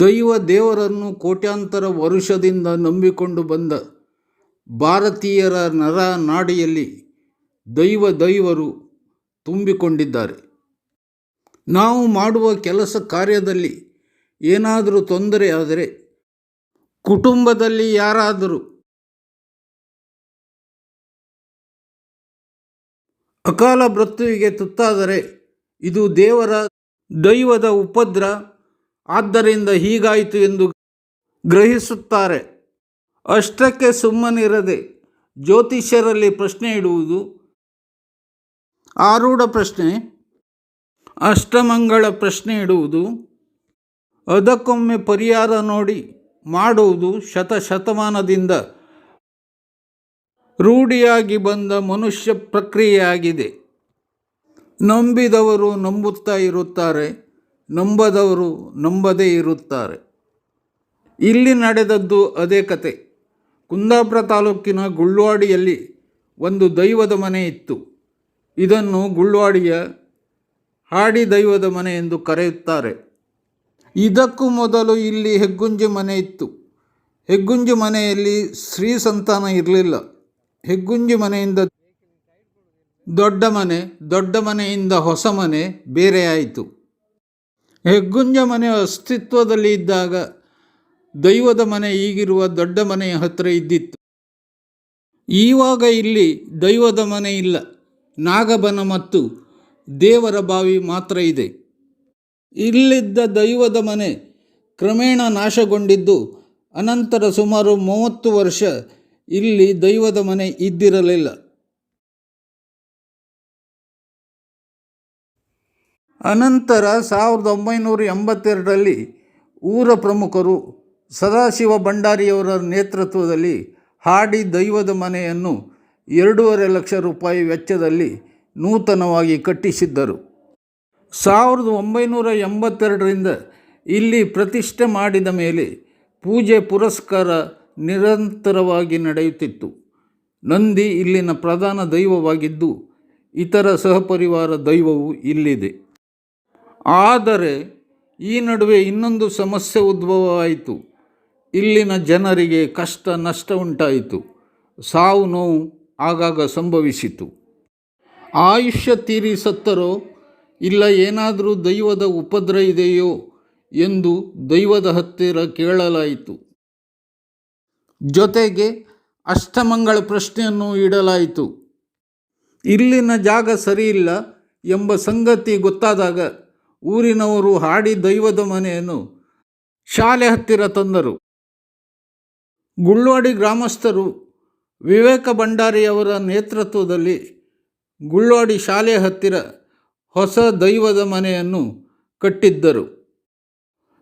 ದೈವ ದೇವರನ್ನು ಕೋಟ್ಯಾಂತರ ವರುಷದಿಂದ ನಂಬಿಕೊಂಡು ಬಂದ ಭಾರತೀಯರ ನರ ನಾಡಿಯಲ್ಲಿ ದೈವ ದೈವರು ತುಂಬಿಕೊಂಡಿದ್ದಾರೆ. ನಾವು ಮಾಡುವ ಕೆಲಸ ಕಾರ್ಯದಲ್ಲಿ ಏನಾದರೂ ತೊಂದರೆ ಆದರೆ ಕುಟುಂಬದಲ್ಲಿ ಯಾರಾದರೂ ಅಕಾಲ ಮೃತ್ಯುವಿಗೆ ತುತ್ತಾದರೆ ಇದು ದೇವರ ದೈವದ ಉಪದ್ರ ಆದ್ದರಿಂದ ಹೀಗಾಯಿತು ಎಂದು ಗ್ರಹಿಸುತ್ತಾರೆ. ಅಷ್ಟಕ್ಕೆ ಸುಮ್ಮನಿರದೆ ಜ್ಯೋತಿಷ್ಯರಲ್ಲಿ ಪ್ರಶ್ನೆ ಇಡುವುದು. ಆರೂಢ ಪ್ರಶ್ನೆ. ಅಷ್ಟಮಂಗಳ ಪ್ರಶ್ನೆ ಇಡುವುದು. ಅದಕ್ಕೊಮ್ಮೆ ಪರಿಹಾರ ನೋಡಿ ಮಾಡುವುದು ಶತಶತಮಾನದಿಂದ ರೂಢಿಯಾಗಿ ಬಂದ ಮನುಷ್ಯ ಪ್ರಕ್ರಿಯೆಯಾಗಿದೆ. ನಂಬಿದವರು ನಂಬುತ್ತಾ ಇರುತ್ತಾರೆ. ನಂಬದವರು ನಂಬದೇ ಇರುತ್ತಾರೆ. ಇಲ್ಲಿ ನಡೆದದ್ದು ಅದೇ ಕತೆ. ಕುಂದಾಪುರ ತಾಲೂಕಿನ ಗುಳ್ವಾಡಿಯಲ್ಲಿ ಒಂದು ದೈವದ ಮನೆ ಇತ್ತು. ಇದನ್ನು ಗುಳ್ವಾಡಿಯ ಹಾಡಿ ದೈವದ ಮನೆ ಎಂದು ಕರೆಯುತ್ತಾರೆ. ಇದಕ್ಕೂ ಮೊದಲು ಇಲ್ಲಿ ಹೆಗ್ಗುಂಜಿ ಮನೆ ಇತ್ತು. ಹೆಗ್ಗುಂಜಿ ಮನೆಯಲ್ಲಿ ಸ್ತ್ರೀ ಸಂತಾನ ಇರಲಿಲ್ಲ. ಹೆಗ್ಗುಂಜಿ ಮನೆಯಿಂದ ದೊಡ್ಡ ಮನೆ, ದೊಡ್ಡ ಮನೆಯಿಂದ ಹೊಸ ಮನೆ ಬೇರೆಯಾಯಿತು. ಹೆಗ್ಗುಂಜ ಮನೆ ಅಸ್ತಿತ್ವದಲ್ಲಿ ಇದ್ದಾಗ ದೈವದ ಮನೆ ಈಗಿರುವ ದೊಡ್ಡ ಮನೆಯ ಹತ್ತಿರ ಇದ್ದಿತ್ತು. ಈವಾಗ ಇಲ್ಲಿ ದೈವದ ಮನೆ ಇಲ್ಲ. ನಾಗಬನ ಮತ್ತು ದೇವರ ಬಾವಿ ಮಾತ್ರ ಇದೆ. ಇಲ್ಲಿದ್ದ ದೈವದ ಮನೆ ಕ್ರಮೇಣ ನಾಶಗೊಂಡಿದ್ದು, ಅನಂತರ ಸುಮಾರು ಮೂವತ್ತು ವರ್ಷ ಇಲ್ಲಿ ದೈವದ ಮನೆ ಇದ್ದಿರಲಿಲ್ಲ. ಅನಂತರ ಸಾವಿರದ ಒಂಬೈನೂರ ಎಂಬತ್ತೆರಡರಲ್ಲಿ ಊರ ಪ್ರಮುಖರು ಸದಾಶಿವ ಭಂಡಾರಿಯವರ ನೇತೃತ್ವದಲ್ಲಿ ಹಾಡಿ ದೈವದ ಮನೆಯನ್ನು ಎರಡೂವರೆ ಲಕ್ಷ ರೂಪಾಯಿ ವೆಚ್ಚದಲ್ಲಿ ನೂತನವಾಗಿ ಕಟ್ಟಿಸಿದ್ದರು. ಸಾವಿರದ ಒಂಬೈನೂರ ಎಂಬತ್ತೆರಡರಿಂದ ಇಲ್ಲಿ ಪ್ರತಿಷ್ಠೆ ಮಾಡಿದ ಮೇಲೆ ಪೂಜೆ ಪುರಸ್ಕಾರ ನಿರಂತರವಾಗಿ ನಡೆಯುತ್ತಿತ್ತು. ನಂದಿ ಇಲ್ಲಿನ ಪ್ರಧಾನ ದೈವವಾಗಿದ್ದು, ಇತರ ಸಹಪರಿವಾರ ದೈವವು ಇಲ್ಲಿದೆ. ಆದರೆ ಈ ನಡುವೆ ಇನ್ನೊಂದು ಸಮಸ್ಯೆ ಉದ್ಭವವಾಯಿತು. ಇಲ್ಲಿನ ಜನರಿಗೆ ಕಷ್ಟ ನಷ್ಟ ಉಂಟಾಯಿತು. ಸಾವು ನೋವು ಆಗಾಗ ಸಂಭವಿಸಿತು. ಆಯುಷ್ಯ ತೀರಿ ಸತ್ತರೋ, ಇಲ್ಲ ಏನಾದರೂ ದೈವದ ಉಪದ್ರ ಇದೆಯೋ ಎಂದು ದೈವದ ಹತ್ತಿರ ಕೇಳಲಾಯಿತು. ಜೊತೆಗೆ ಅಷ್ಟಮಂಗಳ ಪ್ರಶ್ನೆಯನ್ನು ಇಡಲಾಯಿತು. ಇಲ್ಲಿನ ಜಾಗ ಸರಿಯಿಲ್ಲ ಎಂಬ ಸಂಗತಿ ಗೊತ್ತಾದಾಗ ಊರಿನವರು ಹಾಡಿ ದೈವದ ಮನೆಯನ್ನು ಶಾಲೆ ಹತ್ತಿರ ತಂದರು. ಗುಳ್ವಾಡಿ ಗ್ರಾಮಸ್ಥರು ವಿವೇಕ ಭಂಡಾರಿಯವರ ನೇತೃತ್ವದಲ್ಲಿ ಗುಳ್ವಾಡಿ ಶಾಲೆ ಹತ್ತಿರ ಹೊಸ ದೈವದ ಮನೆಯನ್ನು ಕಟ್ಟಿದ್ದರು.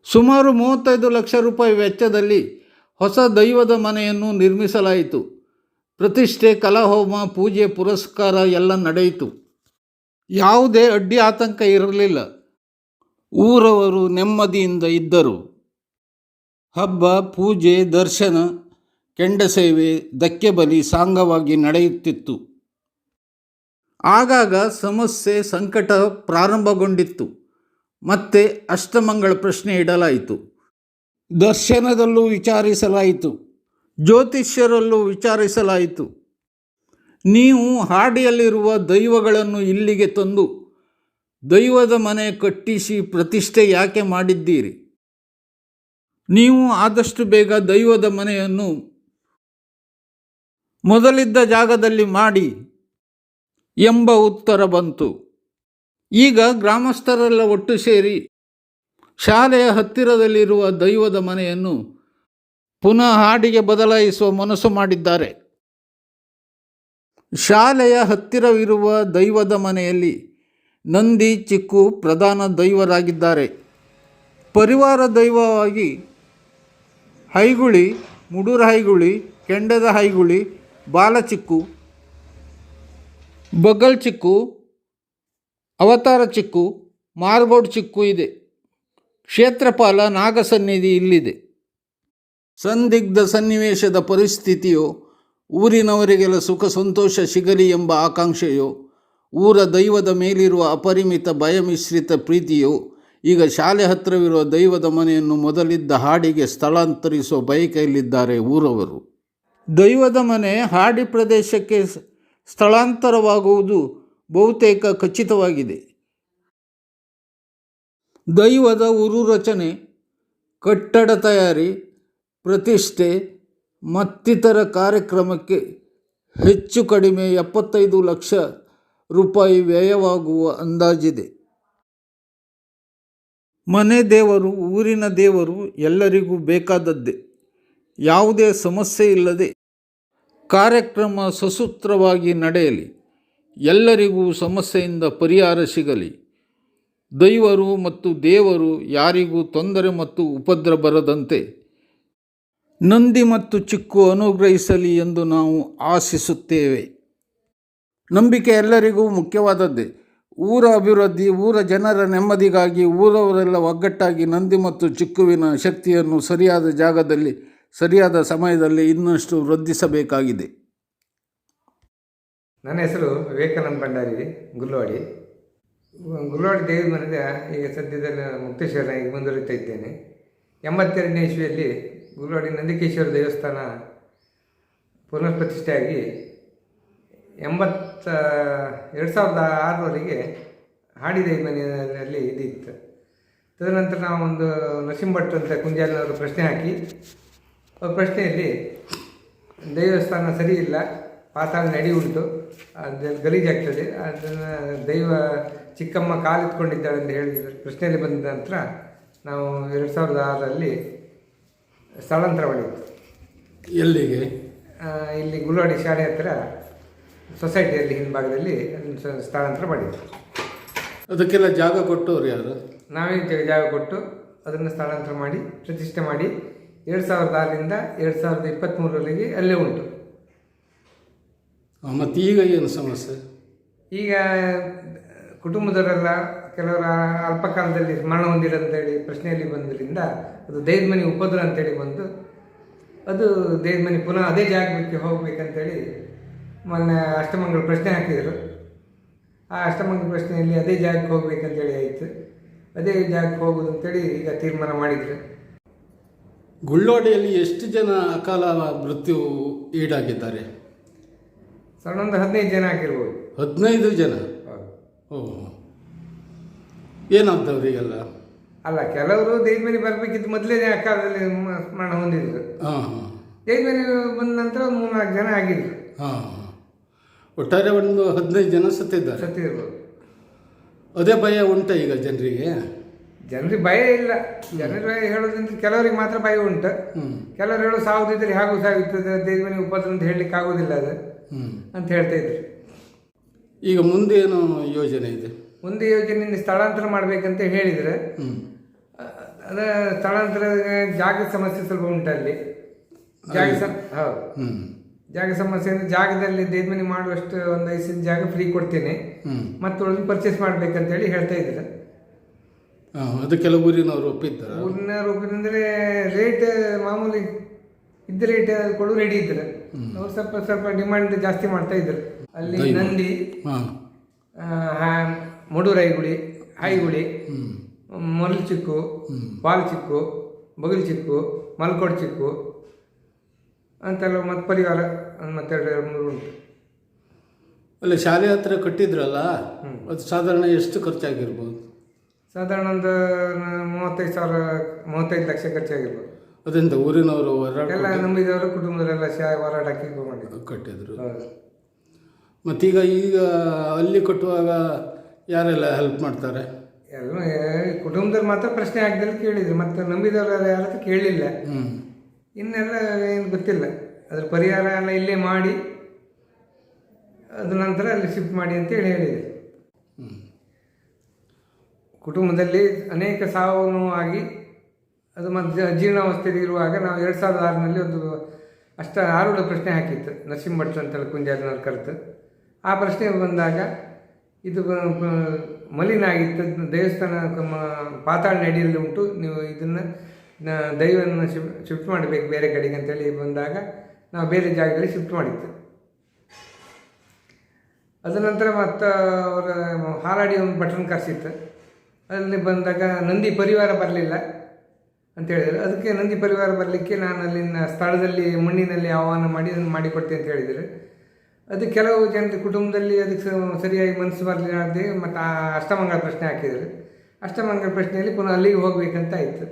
ಸುಮಾರು ಮೂವತ್ತೈದು ಲಕ್ಷ ರೂಪಾಯಿ ವೆಚ್ಚದಲ್ಲಿ ಹೊಸ ದೈವದ ಮನೆಯನ್ನು ನಿರ್ಮಿಸಲಾಯಿತು. ಪ್ರತಿಷ್ಠೆ, ಕಲಾಹೋಮ, ಪೂಜೆ, ಪುರಸ್ಕಾರ ಎಲ್ಲ ನಡೆಯಿತು. ಯಾವುದೇ ಅಡ್ಡಿ, ಆತಂಕ ಇರಲಿಲ್ಲ. ಊರವರು ನೆಮ್ಮದಿಯಿಂದ ಇದ್ದರು. ಹಬ್ಬ, ಪೂಜೆ, ದರ್ಶನ ಕೆಂಡ ಸೇವೆ ಧಕ್ಕೆ ಬಲಿ ಸಾಂಗವಾಗಿ ನಡೆಯುತ್ತಿತ್ತು. ಆಗಾಗ ಸಮಸ್ಯೆ, ಸಂಕಟ ಪ್ರಾರಂಭಗೊಂಡಿತ್ತು. ಮತ್ತೆ ಅಷ್ಟಮಂಗಳ ಪ್ರಶ್ನೆ ಇಡಲಾಯಿತು. ದರ್ಶನದಲ್ಲೂ ವಿಚಾರಿಸಲಾಯಿತು. ಜ್ಯೋತಿಷ್ಯರಲ್ಲೂ ವಿಚಾರಿಸಲಾಯಿತು. ನೀವು ಹಾಡಿಯಲ್ಲಿರುವ ದೈವಗಳನ್ನು ಇಲ್ಲಿಗೆ ತಂದು ದೈವದ ಮನೆ ಕಟ್ಟಿಸಿ ಪ್ರತಿಷ್ಠೆ ಯಾಕೆ ಮಾಡಿದ್ದೀರಿ? ನೀವು ಆದಷ್ಟು ಬೇಗ ದೈವದ ಮನೆಯನ್ನು ಮೊದಲಿದ್ದ ಜಾಗದಲ್ಲಿ ಮಾಡಿ ಎಂಬ ಉತ್ತರ ಬಂತು. ಈಗ ಗ್ರಾಮಸ್ಥರೆಲ್ಲ ಒಟ್ಟು ಸೇರಿ ಶಾಲೆಯ ಹತ್ತಿರದಲ್ಲಿರುವ ದೈವದ ಮನೆಯನ್ನು ಪುನಃ ಹಾಡಿಗೆ ಬದಲಾಯಿಸುವ ಮನಸ್ಸು ಮಾಡಿದ್ದಾರೆ. ಶಾಲೆಯ ಹತ್ತಿರವಿರುವ ದೈವದ ಮನೆಯಲ್ಲಿ ನಂದಿ ಚಿಕ್ಕು ಪ್ರಧಾನ ದೈವರಾಗಿದ್ದಾರೆ. ಪರಿವಾರ ದೈವವಾಗಿ ಹೈಗುಳಿ, ಮುಡುರ ಹೈಗುಳಿ, ಕೆಂಡದ ಹೈಗುಳಿ ಬಾಲಚಿಕ್ಕು ಬಗಲ್ ಚಿಕ್ಕು, ಅವತಾರ ಚಿಕ್ಕು ಮಾರ್ಗೋಡ್ ಚಿಕ್ಕು ಇದೆ. ಕ್ಷೇತ್ರಪಾಲ ನಾಗಸನ್ನಿಧಿ ಇಲ್ಲಿದೆ. ಸಂದಿಗ್ಧ ಸನ್ನಿವೇಶದ ಪರಿಸ್ಥಿತಿಯು, ಊರಿನವರಿಗೆಲ್ಲ ಸುಖ, ಸಂತೋಷ, ಸಿಗಲಿ ಎಂಬ ಆಕಾಂಕ್ಷೆಯೋ ಊರ ದೈವದ ಮೇಲಿರುವ ಅಪರಿಮಿತ ಭಯಮಿಶ್ರಿತ ಪ್ರೀತಿಯು ಈಗ ಶಾಲೆ ಹತ್ತಿರವಿರುವ ದೈವದ ಮನೆಯನ್ನು ಮೊದಲಿದ್ದ ಹಾಡಿಗೆ ಸ್ಥಳಾಂತರಿಸುವ ಬಯಕೆಯಲ್ಲಿದ್ದಾರೆ ಊರವರು. ದೈವದ ಮನೆ ಹಾಡಿ ಪ್ರದೇಶಕ್ಕೆ ಸ್ಥಳಾಂತರವಾಗುವುದು ಬಹುತೇಕ ಖಚಿತವಾಗಿದೆ. ದೈವದ ಉರು ರಚನೆ, ಕಟ್ಟಡ ತಯಾರಿ, ಪ್ರತಿಷ್ಠೆ, ಮತ್ತಿತರ ಕಾರ್ಯಕ್ರಮಕ್ಕೆ ಹೆಚ್ಚು ಕಡಿಮೆ ಎಪ್ಪತ್ತೈದು ಲಕ್ಷ ರೂಪಾಯಿ ವ್ಯಯವಾಗುವ ಅಂದಾಜಿದೆ. ಮನೆ ದೇವರು, ಊರಿನ ದೇವರು ಎಲ್ಲರಿಗೂ ಬೇಕಾದದ್ದೇ. ಯಾವುದೇ ಸಮಸ್ಯೆ ಇಲ್ಲದೆ ಕಾರ್ಯಕ್ರಮ ಸಸೂತ್ರವಾಗಿ ನಡೆಯಲಿ. ಎಲ್ಲರಿಗೂ ಸಮಸ್ಯೆಯಿಂದ ಪರಿಹಾರ ಸಿಗಲಿ. ದೈವರು ಮತ್ತು ದೇವರು ಯಾರಿಗೂ ತೊಂದರೆ ಮತ್ತು ಉಪದ್ರ ಬರದಂತೆ ನಂದಿ ಮತ್ತು ಚಿಕ್ಕು ಅನುಗ್ರಹಿಸಲಿ ಎಂದು ನಾವು ಆಶಿಸುತ್ತೇವೆ. ನಂಬಿಕೆ ಎಲ್ಲರಿಗೂ ಮುಖ್ಯವಾದದ್ದೇ. ಊರ ಅಭಿವೃದ್ಧಿ, ಊರ ಜನರ ನೆಮ್ಮದಿಗಾಗಿ ಊರವರೆಲ್ಲ ಒಗ್ಗಟ್ಟಾಗಿ ನಂದಿ ಮತ್ತು ಚಿಕ್ಕುವಿನ ಶಕ್ತಿಯನ್ನು ಸರಿಯಾದ ಜಾಗದಲ್ಲಿ, ಸರಿಯಾದ ಸಮಯದಲ್ಲಿ ಇನ್ನಷ್ಟು ವೃದ್ಧಿಸಬೇಕಾಗಿದೆ. ನನ್ನ ಹೆಸರು ವಿವೇಕಾನಂದ ಭಂಡಾರಿ, ಗುಲ್ವಾಡಿ. ಗುಲ್ವಾಡಿ ದೇವಿ ಮನೆಯ ಈಗ ಸದ್ಯದಲ್ಲಿ ಮುಕ್ತೇಶ್ವರ ಈಗ ಮುಂದುವರಿತಾ ಇದ್ದೇನೆ. ಎಂಬತ್ತೆರಡನೇ ಇಸ್ವಿಯಲ್ಲಿ ಗುಲ್ವಾಡಿ ನಂದಿಕೇಶ್ವರ ದೇವಸ್ಥಾನ ಪುನರ್ ಪ್ರತಿಷ್ಠೆಯಾಗಿ ಎಂಬತ್ತ ಎರಡು ಸಾವಿರದ ಆರರವರೆಗೆ ಹಾಡಿ ಅಲ್ಲಿ ಮನೆಯಲ್ಲಿ ಇದಿತ್ತು ತದನಂತರ ನಾವು ಒಂದು ನರಸಿಂಹಭಟ್ ಅಂತ ಕುಂಜಾಲಿನವರು ಪ್ರಶ್ನೆ ಹಾಕಿ. ಆ ಪ್ರಶ್ನೆಯಲ್ಲಿ ದೇವಸ್ಥಾನ ಸರಿ ಇಲ್ಲ ಪಾತಾಳ ನಡಿ ಉಂಟು ಅದು ಗಲೀಜಾಗ್ತದೆ ಅದನ್ನು ದೈವ ಚಿಕ್ಕಮ್ಮ ಕಾಲಿತ್ಕೊಂಡಿದ್ದಾಳೆ ಅಂತ ಹೇಳಿದ್ರು ಪ್ರಶ್ನೆಯಲ್ಲಿ ಬಂದ ನಂತರ ನಾವು ಎರಡು ಸಾವಿರದ ಆರರಲ್ಲಿ ಸ್ಥಳಾಂತರ ಮಾಡಿದ್ದು ಎಲ್ಲಿಗೆ ಇಲ್ಲಿ ಗುಲ್ವಾಡಿ ಶಾಲೆ ಹತ್ತಿರ ಸೊಸೈಟಿಯಲ್ಲಿ ಹಿಂಭಾಗದಲ್ಲಿ ಅದನ್ನು ಸ- ಸ್ಥಳಾಂತರ ಮಾಡಿದ್ದು ಅದಕ್ಕೆಲ್ಲ ಜಾಗ ಕೊಟ್ಟವ್ರು ಯಾರು? ನಾವೇ ಜ- ಜಾಗ ಕೊಟ್ಟು ಅದನ್ನು ಸ್ಥಳಾಂತರ ಮಾಡಿ ಪ್ರತಿಷ್ಠೆ ಮಾಡಿ ಎರಡು ಸಾವಿರದ ಆರರಿಂದ ಎರಡು ಸಾವಿರದ ಇಪ್ಪತ್ತ್ಮೂರವರೆಗೆ ಅಲ್ಲೇ ಉಂಟು. ಮತ್ತು ಈಗ ಏನು ಸಮಸ್ಯೆ? ಈಗ ಕುಟುಂಬದವರೆಲ್ಲ ಕೆಲವರ ಅಲ್ಪಕಾಲದಲ್ಲಿ ಮರಣ ಹೊಂದಿರ ಅಂತೇಳಿ ಪ್ರಶ್ನೆಯಲ್ಲಿ ಬಂದ್ರಿಂದ ಅದು ದೈವಮನಿ ಉಪದ್ರ ಅಂತೇಳಿ ಬಂದು ಅದು ದೈವಮನಿ ಪುನಃ ಅದೇ ಜಾಗಕ್ಕೆ ಹೋಗ್ಬೇಕಂತೇಳಿ ಮೊನ್ನೆ ಅಷ್ಟಮಂಗಲ ಪ್ರಶ್ನೆ ಹಾಕಿದರು. ಆ ಅಷ್ಟಮಂಗಲ ಪ್ರಶ್ನೆಯಲ್ಲಿ ಅದೇ ಜಾಗಕ್ಕೆ ಹೋಗ್ಬೇಕಂತೇಳಿ ಆಯಿತು. ಅದೇ ಜಾಗಕ್ಕೆ ಹೋಗೋದು ಅಂತೇಳಿ ಈಗ ತೀರ್ಮಾನ ಮಾಡಿದ್ರು. ಗುಳ್ಳೋಡೆಯಲ್ಲಿ ಎಷ್ಟು ಜನ ಅಕಾಲ ಮೃತ್ಯು ಈಡಾಗಿದ್ದಾರೆ? ಸಣ್ಣ ಒಂದು ಹದಿನೈದು ಜನ ಆಗಿರ್ಬೋದು. ಹದಿನೈದು ಜನ? ಓಹ್. ಏನಾಗ್ತವ್ರಿಗೆಲ್ಲ ಅಲ್ಲ ಕೆಲವರು ದೈವಮನಿ ಬರಬೇಕಿತ್ತು ಮೊದಲೇ ಅಕಾಲದಲ್ಲಿ ಕಾಲದಲ್ಲಿ ಸ್ಮರಣ ಮರಣ ಹೊಂದಿದ್ರು. ಹಾಂ ಹಾಂ. ಬಂದ ನಂತರ ಒಂದು ಮೂರ್ನಾಲ್ಕು ಜನ ಆಗಿದ್ರು. ಹಾಂ. ಒಟ್ಟಾರೆ ಒಂದು ಹದಿನೈದು ಜನ ಸತ್ತಿದ್ದಾರೆ. ಸತ್ತಿರ್ಬೋದು ಅದೇ ಭಯ ಉಂಟ ಈಗ ಜನರಿಗೆ? ಜನರಿಗೆ ಭಯ ಇಲ್ಲ. ಜನರ ಹೇಳೋದ್ರಿಂದ ಕೆಲವರಿಗೆ ಮಾತ್ರ ಭಯ ಉಂಟು. ಕೆಲವರು ಹೇಳೋ ಸಾವುದಿದ್ರೆ ಹಾಗೂ ಸಾಗುತ್ತದೆ ಮನೆ ಉಪದ್ರ ಅಂತ ಹೇಳಲಿಕ್ಕೆ ಆಗೋದಿಲ್ಲ ಅದು ಅಂತ ಹೇಳ್ತಾ ಇದ್ರು. ಈಗ ಮುಂದೆ ಏನು ಯೋಜನೆ ಇದೆ? ಮುಂದೆ ಯೋಜನೆ ಸ್ಥಳಾಂತರ ಮಾಡಬೇಕಂತ ಹೇಳಿದರೆ. ಅದ ಸ್ಥಳಾಂತರ ಜಾಗದ ಸಮಸ್ಯೆ ಸ್ವಲ್ಪ ಉಂಟಲ್ಲಿ. ಅಲ್ಲಿ ಜಾಗ ಸಮ ಹೌದು. ಹ್ಞೂ ಜಾಗ ಸಮಸ್ಯೆ ಅಂದ್ರೆ ಜಾಗದಲ್ಲಿ ದೇದ್ಮನಿ ಮಾಡುವಷ್ಟು ಒಂದು ಐದು ಸೆಂಟ್ ಜಾಗ ಫ್ರೀ ಕೊಡ್ತೇನೆ. ಮತ್ತೆ ಒಂದು ಪರ್ಚೇಸ್ ಮಾಡ್ಬೇಕಂತೇಳಿ ಹೇಳ್ತಾ ಇದ್ದಾರೆ. ಅದು ಕೆಲವು ಊರಿನವರು ಒಪ್ಪಿದ್ದಾರೆ? ಊರಿನ ಒಪ್ಪಿದ್ರೆ ರೇಟ್ ಮಾಮೂಲಿ ಇದ್ದ ರೇಟ್ ಕೊಡು ರೆಡಿ ಇದ್ದಾರೆ. ಅವ್ರು ಸ್ವಲ್ಪ ಸ್ವಲ್ಪ ಡಿಮಾಂಡ್ ಜಾಸ್ತಿ ಮಾಡ್ತಾ ಇದ್ರು ಅಲ್ಲಿ ನಂದಿ ಹಾಂ. ಆ, ಹಾ- ಮುಡುರೈಗುಳಿ ಹಾಯಿಗುಳಿ ಹ್ಞೂ ಮೊರಲು ಚಿಕ್ಕು ಪಾಲ್ ಚಿಕ್ಕು ಬಗಲ್ ಚಿಕ್ಕು ಮಲ್ಕೋಡ್ ಚಿಕ್ಕು ಅಂತೆಲ್ಲ ಮತ್ತು ಪರಿವಾರ ಮತ್ತೆ ಮತ್ತೆರಡು ಎರಡು ಮೂರು ಉಂಟು. ಅಲ್ಲ ಶಾಲೆ ಹತ್ರ ಕಟ್ಟಿದ್ರಲ್ಲ? ಅದು ಸಾಧಾರಣ ಎಷ್ಟು ಖರ್ಚಾಗಿರ್ಬೋದು? ಸಾಧಾರಣ ಒಂದು ಮೂವತ್ತೈದು ಸಾವಿರ ಮೂವತ್ತೈದು ಲಕ್ಷ ಖರ್ಚಾಗಿರ್ಬೋದು. ಅದರಿಂದ ಊರಿನವರು ಹೊರಡ ಎಲ್ಲ ನಂಬಿದವರು ಕುಟುಂಬದವರೆಲ್ಲ ಶಾ ಇದು ಮಾಡಿದ್ರು ಕಟ್ಟಿದ್ರು. ಮತ್ತೀಗ ಈಗ ಅಲ್ಲಿ ಕಟ್ಟುವಾಗ ಯಾರೆಲ್ಲ ಹೆಲ್ಪ್ ಮಾಡ್ತಾರೆ? ಎಲ್ಲ ಕುಟುಂಬದಲ್ಲಿ ಮಾತ್ರ ಪ್ರಶ್ನೆ ಆಗ್ದಲ್ಲಿ ಕೇಳಿದ್ರು ಮತ್ತು ನಂಬಿದವ್ರು ಯಾರತ್ರ ಕೇಳಲಿಲ್ಲ ಹ್ಞೂ ಇನ್ನೆಲ್ಲ ಏನು ಗೊತ್ತಿಲ್ಲ. ಅದ್ರ ಪರಿಹಾರ ಎಲ್ಲ ಇಲ್ಲೇ ಮಾಡಿ ಅದ ನಂತರ ಅಲ್ಲಿ ಶಿಫ್ಟ್ ಮಾಡಿ ಅಂತೇಳಿ ಹೇಳಿದೆ. ಕುಟುಂಬದಲ್ಲಿ ಅನೇಕ ಸಾವು ಆಗಿ ಅದು ಮಧ್ಯ ಜೀರ್ಣಾವಸ್ಥೆಯಲ್ಲಿ ಇರುವಾಗ ನಾವು ಎರಡು ಸಾವಿರದ ಆರರಲ್ಲಿ ಒಂದು ಅಷ್ಟ ಆರುಳ ಪ್ರಶ್ನೆ ಹಾಕಿತ್ತು. ನರಸಿಂಹಭಟ್ ಅಂತ ಕುಂಜಾಜನವ್ರು ಕರೆತು ಆ ಪ್ರಶ್ನೆ ಬಂದಾಗ ಇದು ಮಲಿನ ಆಗಿತ್ತು. ದೇವಸ್ಥಾನ ಪಾತಾಳ ನಡಿಯಲ್ಲಿ ಉಂಟು. ನೀವು ಇದನ್ನು ದೈವವನ್ನು ಶಿಫ್ಟ್ ಶಿಫ್ಟ್ ಮಾಡಬೇಕು ಬೇರೆ ಕಡೆಗೆ ಅಂತೇಳಿ ಬಂದಾಗ ನಾವು ಬೇರೆ ಜಾಗದಲ್ಲಿ ಶಿಫ್ಟ್ ಮಾಡಿತ್ತು ಅದ ನಂತರ ಮತ್ತು ಅವರ ಹಾರಾಡಿ ಒಂದು ಬಟನ್ ಕರೆಸಿತ್ತು. ಅಲ್ಲಿ ಬಂದಾಗ ನಂದಿ ಪರಿವಾರ ಬರಲಿಲ್ಲ ಅಂತ ಹೇಳಿದರು. ಅದಕ್ಕೆ ನಂದಿ ಪರಿವಾರ ಬರಲಿಕ್ಕೆ ನಾನು ಅಲ್ಲಿನ ಸ್ಥಳದಲ್ಲಿ, ಮಣ್ಣಿನಲ್ಲಿ ಆಹ್ವಾನ ಮಾಡಿ, ಅದನ್ನು ಮಾಡಿಕೊಡ್ತೀನಿ ಅಂತ ಹೇಳಿದರು. ಅದು ಕೆಲವು ಜನ ಕುಟುಂಬದಲ್ಲಿ ಅದಕ್ಕೆ ಸರಿಯಾಗಿ ಮನಸ್ಸು ಬರಲಿಲ್ಲ ಮತ್ತು ಆ ಅಷ್ಟಮಂಗಳ ಪ್ರಶ್ನೆ ಹಾಕಿದರು. ಅಷ್ಟಮಂಗಳ ಪ್ರಶ್ನೆಯಲ್ಲಿ ಪುನಃ ಅಲ್ಲಿಗೆ ಹೋಗಬೇಕಂತ ಆಯಿತು.